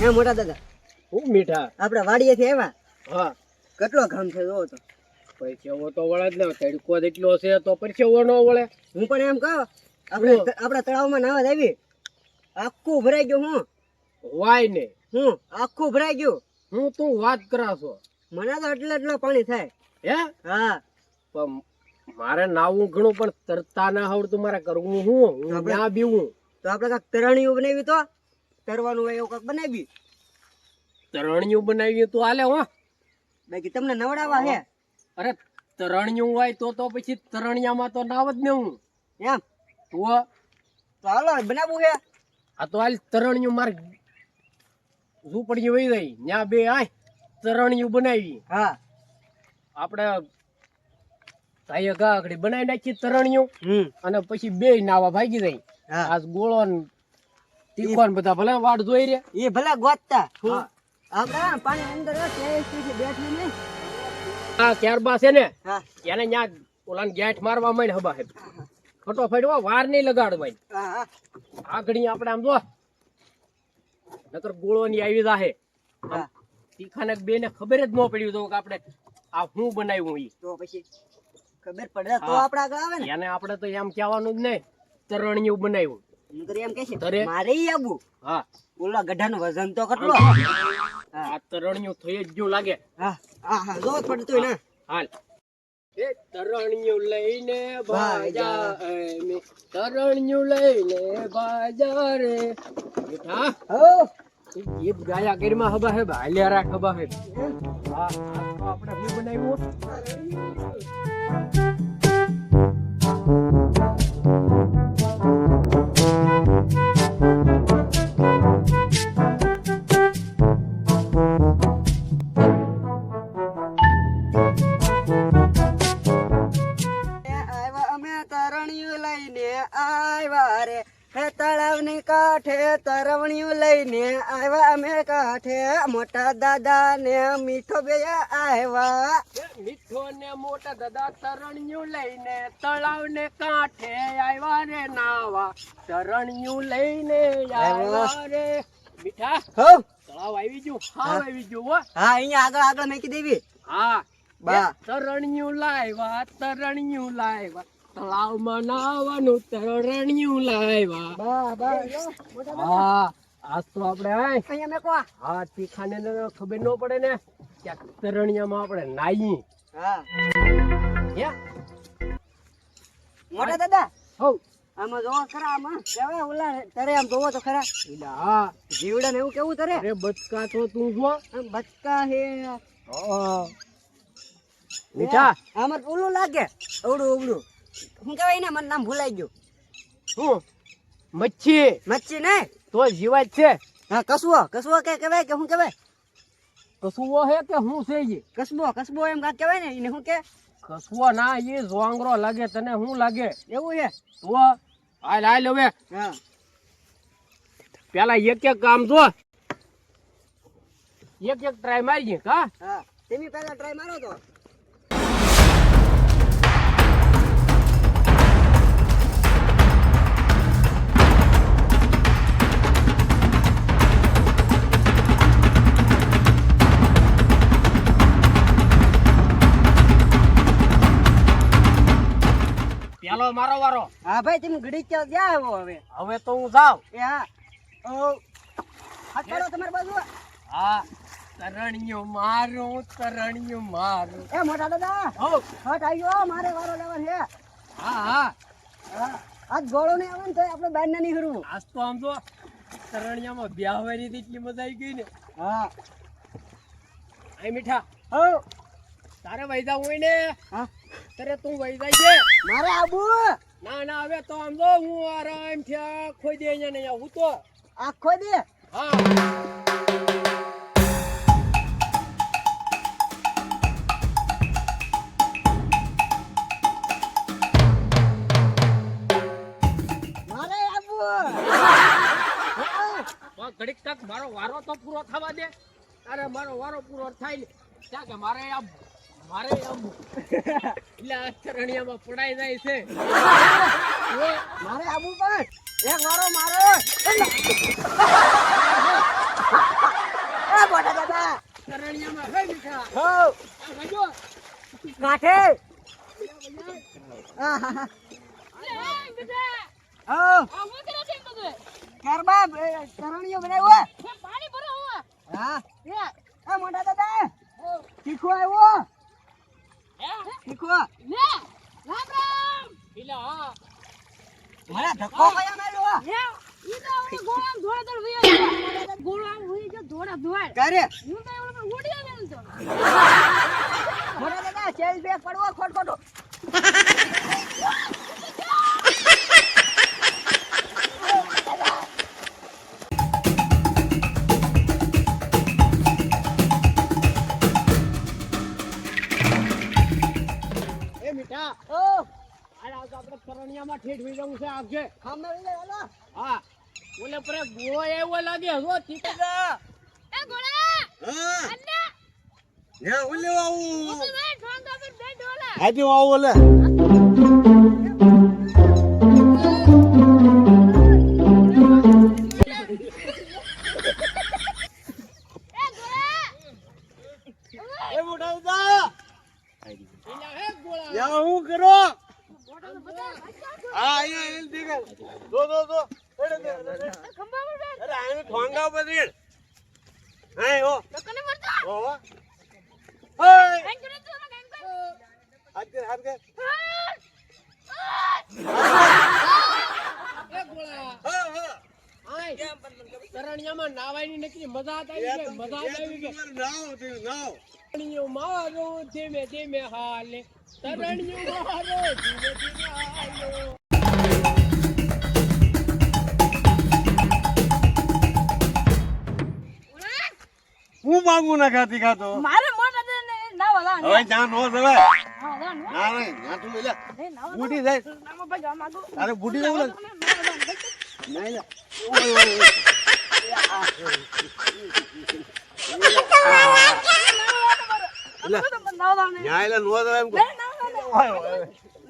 હે મોટા દાદા. હું મીઠા. આપણે વાડીએથી આવ્યા? હા. કેટલો ઘામ છે જોવો તો. પરસેવો તો વળે જ ને તડકો એટલો છે તો પરસેવો ન વળે. હું પણ એમ કહું આપણે આપણા તળાવમાં નાવા આવી. આખું ભરાઈ ગયું હું. વાય ને. હું આખું ભરાઈ ગયું. હું તું વાત કરાશો મને તો એટલે એટલો પાણી થાય. હે? હા. પણ મારે નાવું ઘણું પણ તરતા ના આવડતું મારે કરવું હું. હું ત્યાં બીવું. તો આપણે કાંક તરણીયું બનાવી તો? તરવાનું હોય એવું કાંઈક બનાવી તરણિયું બનાવી તો હાલે હો. બાકી તમને નવડાવવા હે. અરે તરણિયું હોય તો તો પછી તરણિયામાં તો નાવ જ ને હું. એમ? તો તો હાલો બનાવવું હે. આ તો હાલ તરણિયું માર ઝૂંપડી વહી ગઈ. ન્યા બે આય તરણિયું બનાવી. હા. આપણે તાઈએ ગાકડી બનાવી નાખી તરણિયું અને પછી બે નાવા ભાગી જાય. હા. આ ગોળો તીખો બધા ભલે વાડ જોઈ રે એ ભલે ગોતતા. આપણે પાણી અંદર બેઠી ને આ ત્યારબા છે ને હા. એને ન્યા ઓલાને ગેઠ મારવા માંડ હબા હે. ફટોફટ હો, વાર નહીં લગાડવાય. હા આગળી આપણે આમ જો નકર ગોળો ની આવી જાહે. તીખાને બે ને ખબર જ ન પડી તો કે આપણે આ હું બનાવ્યું ઈ. તો પછી ખબર પડે તો. આપડા આગળ આવે ને. એને આપણે તો એમ કહેવાનું જ નહીં તરણિયું બનાવ્યું. એમ કે છે મારે આવું. હા. ઓલા ગઢાનું વજન તો કેટલો? આ તરણિયું થઈ જ ગયું લાગે. હા હા હા જો પડતું ને હાલ. એ તરણિયું લઈને બાજા અમે તરણિયું લઈને બાજા રે. બેટા હો. ગીત ગાયા ગીરમાં હબા હે હાલ્યા રાખ હબા હે હા આપણે બનાવ્યું? લઈને આવ્યા અમે કાઠે. મોટા દાદા ને મીઠો બે આવ્યા. મીઠો ને મોટા દાદા તરણિયું લઈને તળાવ ને કાંઠે આવ્યા રે નાવા. તરણિયું લઈને આવ્યા રે. મીઠા હો. તળાવ આવી ગયું? હા. આવી ગયું હો. હા અહીંયા આગળ આગળ મેકી દેવી. હા. બા. તરણિયું લાવ્યા તરણિયું લાવ્યા. તળાવમાં નાવાનું તરણિયું લાવ્યા. બા બા. હા. આજ તો આપણે અહીંયા મેકો હા તીખાને ને ખબર ન પડે ને ક્યાંક તરણિયામાં આપણે નાઈ. હા. મોટા દાદા હો આમાં જોવો ખરા આમાં. કેવા ઓલા તરે આમ જોવો તો ખરા? એટલે હા જીવડા ને એવું કેવું તરે? અરે બચકા તો તું જો. બચકા હે. મીઠા? આમાં ઓલું લાગે અવડું ઓવડું શું કહેવાય ને મને નામ ભૂલાઈ ગયું. શું? મચ્છી. મચ્છી ને તો જીવાય છે. હા કસવો કસવો કે કહેવાય કે શું કહેવાય? કસવો હે કે હું છે ઈ? કસબો કસબો એમ કા કહેવાય ને એને શું કે? કસવો ના એ જોંગરો લાગે તને શું લાગે? એવું છે? તો હાલ હાલ હવે. હા. પેલા એક એક કામ જો. એક એક ટ્રાય મારીએ કા હા તમે પહેલા ટ્રાય મારો તો. મારો વારો. હા ભાઈ તમે ઘડી ક્યાં જ્યાં આવો હવે. હવે તો હું જાઉં. એ હા. ઓ. હાથ પાડો તમારી બાજુ. હા તરણિયું મારું તરણિયું મારું. એ મોટા દાદા હો. હટ આવ્યો મારે વારો લેવાનો છે. હા હા. હા. આજ ગોળો ને આવે ને તો આપણે બહાર ના હરવું આજ તો આમ જો તરણિયામાં બ્યાહવાની એટલી મજા આવી ગઈ ને. હા. આ મીઠા. હો. તારે વૈદા હોય ને હા. તારે તું વૈદા છે. મારે આબુ. ના ના હવે તો આમ જો હું આરામથી આખો દે અહીંયા નહીં આવું તો. આખો દે. હા. મારે આબુ. તો ઘડીક તક મારો વારો તો પૂરો થવા દે. તારે મારો વારો પૂરો થાય ને. ત્યાં કે મારે આમ મારે આમ એટલે આ ચરણિયામાં પડાઈ જાય છે. મારે આબુ પણ એક વારો મારો હે મીઠા હો. આ ભાઈઓ કાઠે. હા હા. હા એ, બનાવ્યો એ મોટા દાદા. શીખવા આવ્યો શીખો. ઈલા હા. મને ધક્કો કયા માર્યો કરે મોટા દાદા સેલ બેગ પડવો ખોટ ખોટો. તરણિયામાં ઠેઠ વી જવું છે આગળ ખામે લે હાલો હા. ઓલે પરે ગોળો એવો લાગે હો તીખો હા. ને ઓલે આવું. આજે આવું ઓલે. હા અહીંયા એલ દીકર. દો દો દો એડે દે અરે આને ઠોંગા ઉપર રેડ હા. હો હો. હો. ઓય હાથ કર હાથ કર એ ગોળા. હા હા. આય. તરણિયામાં નાવાની નકરી મજા જ આવી ગઈ મજા આવી ગઈ. નાવ નાવ. તરણિયો મારો ધીમે ધીમે હાલે. તરણિયો મારો ધીમે ધીમે હાલો. હું માંગુ ના ખાતી ખાતો? મારે મોટા દે ના વાલા હવે નો નો. ત્યાં તું જાય. ના ઓય, ઓય.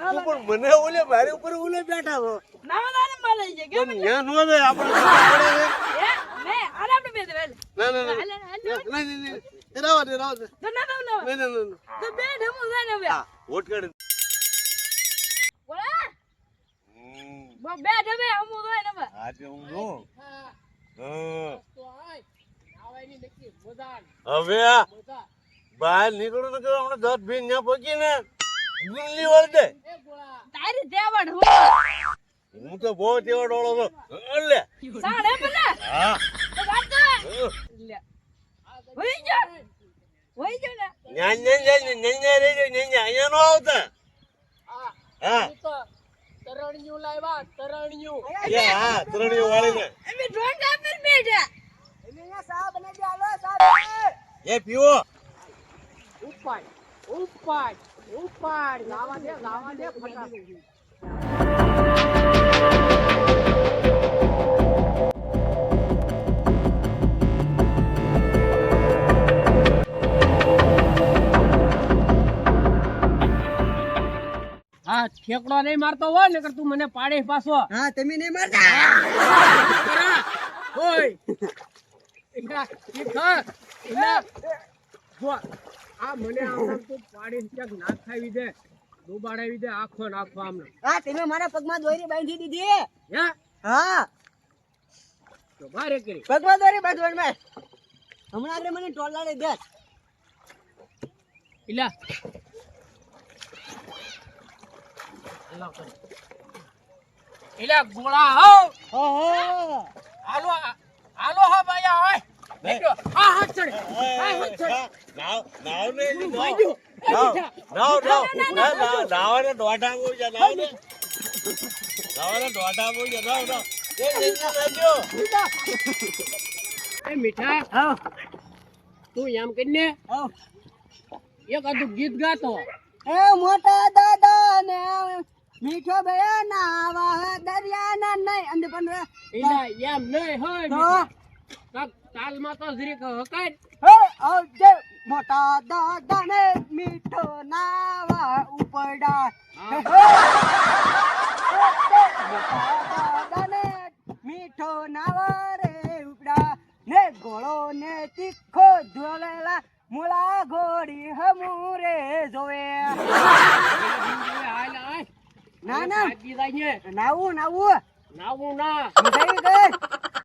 તું પણ મને ઓલે મારી ઉપર ઓલે બેઠા છો ના ને નો ના ના ના રાવા દે રાવા દે તો બે ઢમુ જાય ને વોટ બોલા બો બે ઢમે હમુ જાય તે હું હા હા. હવે આ બહાર નીકળો તો કે હમણાં દસ ભીન ત્યાં પહોંચી ને ગુલ્લી વળ દે. તારી દેવડ હું. હું તો બહુ દેવડ ઓળો છો એટલે સાડે બને હા. તો ગાતો લે. હોઈ જો. હોઈ જો ને ન્યા ન્યા ન્યા ન્યા ન્યા ન્યા ન્યા અહીંયા નો આવતા. હા. હા. તરણિયું લાવ્યા તરણિયું. એ હા ત્રણેય વાળીને અમે ડ્રોન કાપર બેઠા. અહીંયા સા બને દે હાલો એ પીવો. ઉપાડ ઉપાડ ઉપાડ. લાવા દે લાવા દે હા ઠેકડો નહીં મારતો હોય ને તું મને પાડે પાછો. હા તમે નહીં મારતા? ઓય જો આ મને આમ તું પાડી ક્યાંક ના ખાવી દે ડૂબાડાવી દે આખો નાખો આમ. હા તમે મારા પગમાં દોરી બાંધી દીધી હે? હા. તો બારે કરી. પગમાં દોરી બાંધવાની મેં. હમણાં આગળ મને ટોલાડે દે ઈલા. ઇલા ગોળા હો. ઓહો હાલો હાલો હા ભાઈ હોય હા હા ને ના ના ને ને ને મીઠા તું એમ કરીને હા. એક આધું ગીત ગાતો. એ મોટા દાદા ને મીઠો ભયા નાવા દરિયાના નહીં અંદર પણ એમ નહીં હોય. તાલમાં તો જરીક હકાય. આવજે મોટા દાદા ને મીઠો નાવા ઉપડા